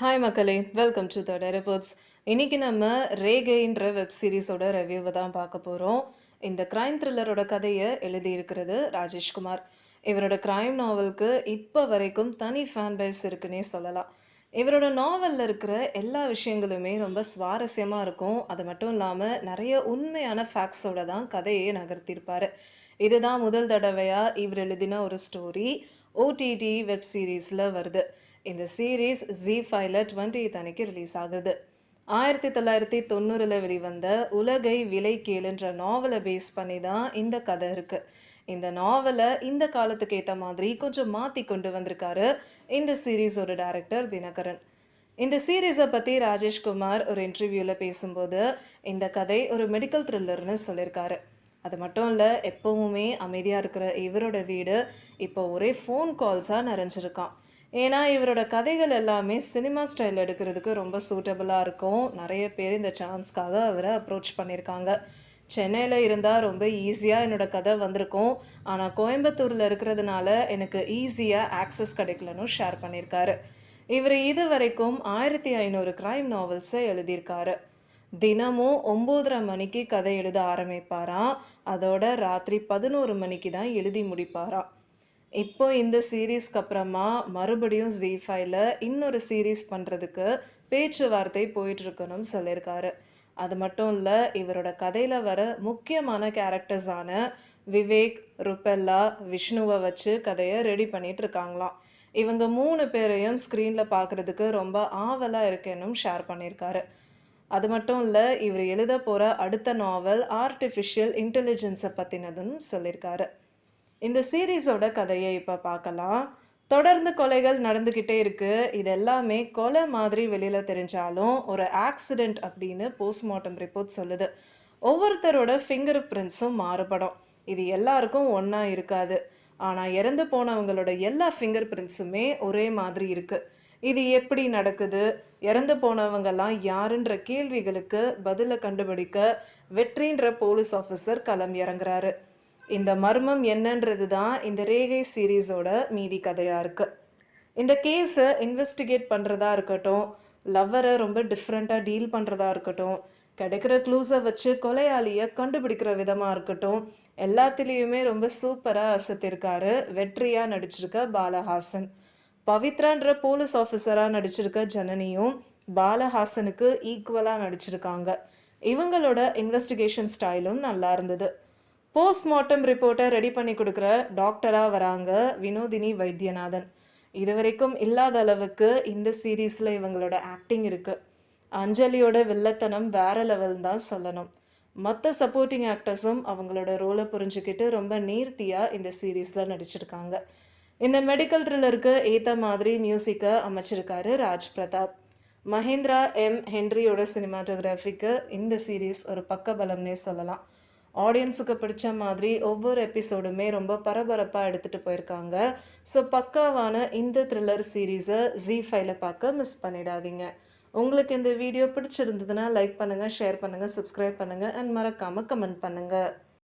Hi மக்களே. Welcome to the reports இன்னைக்கு நம்ம ரேகைன்ற வெப் சீரிஸோட ரிவ்யூவை தான் பார்க்க போகிறோம் இந்த க்ரைம் த்ரில்லரோட கதையை எழுதியிருக்கிறது ராஜேஷ்குமார் இவரோட க்ரைம் நாவலுக்கு இப்போ வரைக்கும் தனி ஃபேன் பேஸ் இருக்குன்னே சொல்லலாம். இவரோட நாவலில் இருக்கிற எல்லா விஷயங்களுமே ரொம்ப சுவாரஸ்யமாக இருக்கும். அது மட்டும் இல்லாமல் நிறைய உண்மையான ஃபேக்ட்ஸோட தான் கதையை நகர்த்தியிருப்பார் இதுதான் முதல் தடவையாக இவர் எழுதின ஒரு ஸ்டோரி ஓடிடி வெப் சீரீஸில் வருது. இந்த சீரீஸ் ஜி ஃபைவ்ல டுவெண்ட்டி அன்னைக்கு ரிலீஸ் ஆகுது. ஆயிரத்தி தொள்ளாயிரத்தி தொண்ணூறில் வெளிவந்த உலகை விலை கேளுன்ற நாவலை பேஸ் பண்ணி தான் இந்த கதை இருக்குது இந்த நாவலை இந்த காலத்துக்கு ஏற்ற மாதிரி கொஞ்சம் மாற்றி கொண்டு வந்திருக்காரு இந்த சீரீஸோட டேரக்டர் தினகரன். இந்த சீரீஸை பற்றி ராஜேஷ்குமார் ஒரு இன்டர்வியூவில் பேசும்போது இந்த கதை ஒரு மெடிக்கல் த்ரில்லர்னு சொல்லியிருக்காரு அது மட்டும் இல்லை எப்போவுமே அமைதியாக இருக்கிற இவரோட வீடு இப்போ ஒரே ஃபோன் கால்ஸாக நிறைஞ்சிருக்கான். ஏன்னா இவரோட கதைகள் எல்லாமே சினிமா ஸ்டைல் எடுக்கிறதுக்கு ரொம்ப சூட்டபுளாக இருக்கும். நிறைய பேர் இந்த சான்ஸ்க்காக அவரை அப்ரோச் பண்ணியிருக்காங்க. சென்னையில் இருந்தால் ரொம்ப ஈஸியாக என்னோடய கதை வந்திருக்கும். ஆனால் கோயம்புத்தூரில் இருக்கிறதுனால எனக்கு ஈஸியாக ஆக்சஸ் கிடைக்கலன்னு ஷேர் பண்ணியிருக்காரு. இவர் இது வரைக்கும் ஆயிரத்தி ஐநூறு கிரைம் நாவல்ஸை எழுதியிருக்காரு. தினமும் ஒம்போதரை மணிக்கு கதை எழுத ஆரம்பிப்பாராம். அதோட ராத்திரி பதினோரு மணிக்கு தான் எழுதி முடிப்பாராம். இப்போ இந்த சீரீஸ்க்கு அப்புறமா மறுபடியும் ஜி ஃபைவ்ல இன்னொரு சீரீஸ் பண்ணுறதுக்கு பேச்சுவார்த்தை போயிட்டுருக்கணும்னு சொல்லியிருக்காரு. அது மட்டும் இல்லை இவரோட கதையில் வர முக்கியமான கேரக்டர்ஸான விவேக் ருப்பெல்லா விஷ்ணுவை வச்சு கதையை ரெடி பண்ணிட்டு இருக்காங்களாம் இவங்க மூணு பேரையும் ஸ்க்ரீனில் பார்க்குறதுக்கு ரொம்ப ஆவலாக இருக்கேனும் ஷேர் பண்ணியிருக்காரு. அது மட்டும் இல்லை இவர் எழுத போகிற அடுத்த நாவல் ஆர்டிஃபிஷியல் இன்டெலிஜென்ஸை பற்றினதும் சொல்லியிருக்காரு. இந்த சீரீஸோட கதையை இப்போ பார்க்கலாம் தொடர்ந்து கொலைகள் நடந்துக்கிட்டே இருக்குது இது எல்லாமே கொலை மாதிரி வெளியில் தெரிஞ்சாலும் ஒரு ஆக்சிடெண்ட் அப்படின்னு போஸ்ட்மார்ட்டம் ரிப்போர்ட் சொல்லுது. ஒவ்வொருத்தரோட ஃபிங்கர் பிரிண்ட்ஸும் மாறுபடும். இது எல்லாருக்கும் ஒன்றா இருக்காது. ஆனால் இறந்து போனவங்களோட எல்லா ஃபிங்கர் பிரிண்ட்ஸுமே ஒரே மாதிரி இருக்குது இது எப்படி நடக்குது? இறந்து போனவங்கெல்லாம் யாருன்ற கேள்விகளுக்கு பதிலை கண்டுபிடிக்க வெற்றின்ற போலீஸ் ஆஃபீஸர் களம் இறங்குறாரு. இந்த மர்மம் என்னன்றது தான் இந்த ரேகை சீரீஸோட மீதி கதையாக இருக்குது இந்த கேஸை இன்வெஸ்டிகேட் பண்ணுறதா இருக்கட்டும் லவ்வரை ரொம்ப டிஃப்ரெண்ட்டாக டீல் பண்ணுறதா இருக்கட்டும் கிடைக்கிற க்ளூஸை வச்சு கொலையாளியை கண்டுபிடிக்கிற விதமாக இருக்கட்டும் எல்லாத்துலேயுமே ரொம்ப சூப்பராக அசத்திருக்காரு வெற்றியாக நடிச்சிருக்க பாலஹாசன். பவித்ரான்ற போலீஸ் ஆஃபீஸராக நடிச்சிருக்க ஜனனியும் பாலஹாசனுக்கு ஈக்குவலாக நடிச்சிருக்காங்க. இவங்களோட இன்வெஸ்டிகேஷன் ஸ்டைலும் நல்லா இருந்தது. போஸ்ட்மார்ட்டம் ரிப்போர்ட்டை ரெடி பண்ணி கொடுக்குற டாக்டராக வராங்க வினோதினி வைத்தியநாதன். இது வரைக்கும் இல்லாத அளவுக்கு இந்த சீரீஸில் இவங்களோட ஆக்டிங் இருக்குது அஞ்சலியோட வில்லத்தனம் வேற லெவல் தான் சொல்லணும். மற்ற சப்போர்ட்டிங் ஆக்டர்ஸும் அவங்களோட ரோலை புரிஞ்சுக்கிட்டு ரொம்ப நேர்த்தியாக இந்த சீரீஸில் நடிச்சிருக்காங்க. இந்த மெடிக்கல் த்ரில்லருக்கு ஏற்ற மாதிரி மியூசிக்கை அமைச்சிருக்காரு ராஜ் பிரதாப். மஹேந்திரா எம் ஹென்ரியோட சினிமாட்டோகிராஃபிக்கு இந்த சீரீஸ் ஒரு பக்கபலம்னே சொல்லலாம். ஆடியன்ஸுக்கு பிடிச்ச மாதிரி ஒவ்வொரு எபிசோடுமே ரொம்ப பரபரப்பாக எடுத்துகிட்டு போயிருக்காங்க. ஸோ பக்காவான இந்த த்ரில்லர் சீரீஸை ஜி ஃபைவ்ல பார்க்க மிஸ் பண்ணிடாதீங்க. உங்களுக்கு இந்த வீடியோ பிடிச்சிருந்ததுன்னா லைக் பண்ணுங்கள் ஷேர் பண்ணுங்கள் சப்ஸ்கிரைப் பண்ணுங்கள் அண்ட் மறக்காமல் கமெண்ட் பண்ணுங்கள்